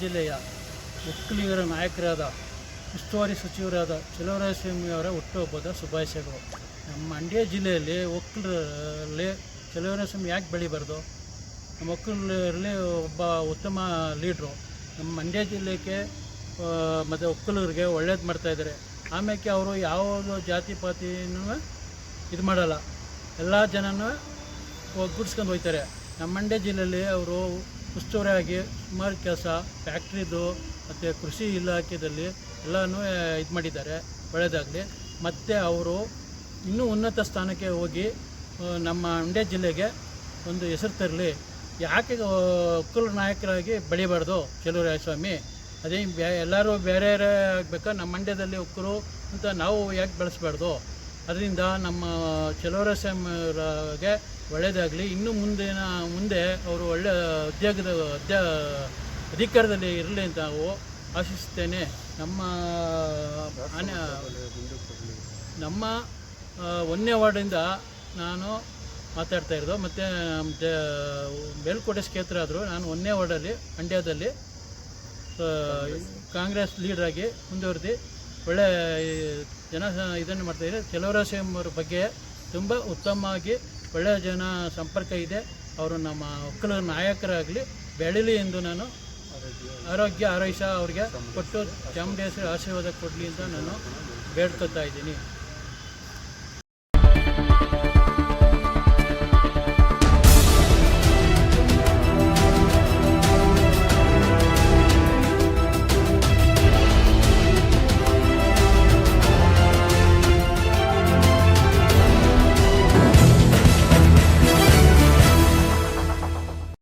ಜಿಲ್ಲೆಯ ಒಕ್ಕಲಿಗರ ನಾಯಕರಾದ ಉಸ್ತುವಾರಿ ಸಚಿವರಾದ ಚಲುವರಾಯಸ್ವಾಮಿ ಅವರ ಹುಟ್ಟುಹಬ್ಬದ ಶುಭಾಶಯಗಳು. ನಮ್ಮ ಮಂಡ್ಯ ಜಿಲ್ಲೆಯಲ್ಲಿ ಒಕ್ಕಲರಲ್ಲಿ ಚಲುವರಾಯಸ್ವಾಮಿ ಯಾಕೆ ಬೆಳಿಬಾರ್ದು? ನಮ್ಮ ಒಕ್ಕಲರಲ್ಲಿ ಒಬ್ಬ ಉತ್ತಮ ಲೀಡ್ರು. ನಮ್ಮ ಮಂಡ್ಯ ಜಿಲ್ಲೆಗೆ ಮತ್ತು ಒಕ್ಕಲರಿಗೆ ಒಳ್ಳೇದು ಮಾಡ್ತಾಯಿದ್ದಾರೆ ಆಮೇಲೆ ಅವರು ಯಾವ ಜಾತಿ ಪಾತಿನೂ ಇದು ಮಾಡಲ್ಲ. ಎಲ್ಲ ಜನನೂ ಒಗ್ಗೂಡ್ಸ್ಕೊಂಡು ಹೋಗ್ತಾರೆ. ನಮ್ಮ ಮಂಡ್ಯ ಜಿಲ್ಲೆಯಲ್ಲಿ ಅವರು ಉಸ್ತುವಾರಿಯಾಗಿ ಸುಮಾರು ಕೆಲಸ, ಫ್ಯಾಕ್ಟ್ರಿದು ಮತ್ತು ಕೃಷಿ ಇಲಾಖೆಯಲ್ಲಿ ಎಲ್ಲನೂ ಇದು ಮಾಡಿದ್ದಾರೆ ಒಳ್ಳೆಯದಾಗಲಿ ಮತ್ತು ಅವರು ಇನ್ನೂ ಉನ್ನತ ಸ್ಥಾನಕ್ಕೆ ಹೋಗಿ ನಮ್ಮ ಮಂಡ್ಯ ಜಿಲ್ಲೆಗೆ ಒಂದು ಹೆಸರು ತರಲಿ. ಯಾಕೆ ಒಕ್ಕಲ ನಾಯಕರಾಗಿ ಬೆಳಿಬಾರ್ದು ಸ್ವಾಮಿ ಅದೇ ಬ್ಯಾ, ಎಲ್ಲರೂ ಬೇರೆ ಆಗಬೇಕಾ? ನಮ್ಮ ಮಂಡ್ಯದಲ್ಲಿ ಒಕ್ಕರು ಅಂತ ನಾವು ಯಾಕೆ ಬೆಳೆಸ್ಬಾರ್ದು? ಅದರಿಂದ ನಮ್ಮ ಚಲುವರಾಯಸ್ವಾಮಿಯವರಿಗೆ ಒಳ್ಳೆಯದಾಗಲಿ ಇನ್ನು ಮುಂದಿನ, ಮುಂದೆ ಅವರು ಒಳ್ಳೆ ಉದ್ಯೋಗದ ಅಧ್ಯ ಅಧಿಕಾರದಲ್ಲಿ ಇರಲಿ ಅಂತ ನಾವು ಆಶಿಸ್ತೇನೆ. ನಮ್ಮ ನಮ್ಮ ಒಂದನೇ ವಾರ್ಡಿಂದ ನಾನು ಮಾತಾಡ್ತಾ ಇರೋದು. ಮತ್ತು ಮೇಲ್ಕೋಟೆ ಕ್ಷೇತ್ರ ಆದರೂ. ನಾನು ಒಂದನೇ ವಾರ್ಡಲ್ಲಿ, ಮಂಡ್ಯದಲ್ಲಿ ಕಾಂಗ್ರೆಸ್ ಲೀಡ್ರಾಗಿ ಮುಂದುವರೆದು. ಒಳ್ಳೆ ಜನ ಇದನ್ನು ಮಾಡ್ತಾಯಿದ್ದಾರೆ ಅವರ ಬಗ್ಗೆ ತುಂಬ ಉತ್ತಮವಾಗಿ ಒಳ್ಳೆಯ ಜನ ಸಂಪರ್ಕ ಇದೆ. ಅವರು ನಮ್ಮ ಒಕ್ಕಲ ನಾಯಕರಾಗಲಿ ಬೆಳೀಲಿ ಎಂದು ನಾನು ಆರೋಗ್ಯ ಆರೈಸ ಅವ್ರಿಗೆ ಕೊಟ್ಟು ಚಾಮುಂಡೇಶ್ವರಿ ಆಶೀರ್ವಾದ ಕೊಡಲಿ ಅಂತ ನಾನು ಬೇಡ್ಕೊತಾ ಇದ್ದೀನಿ.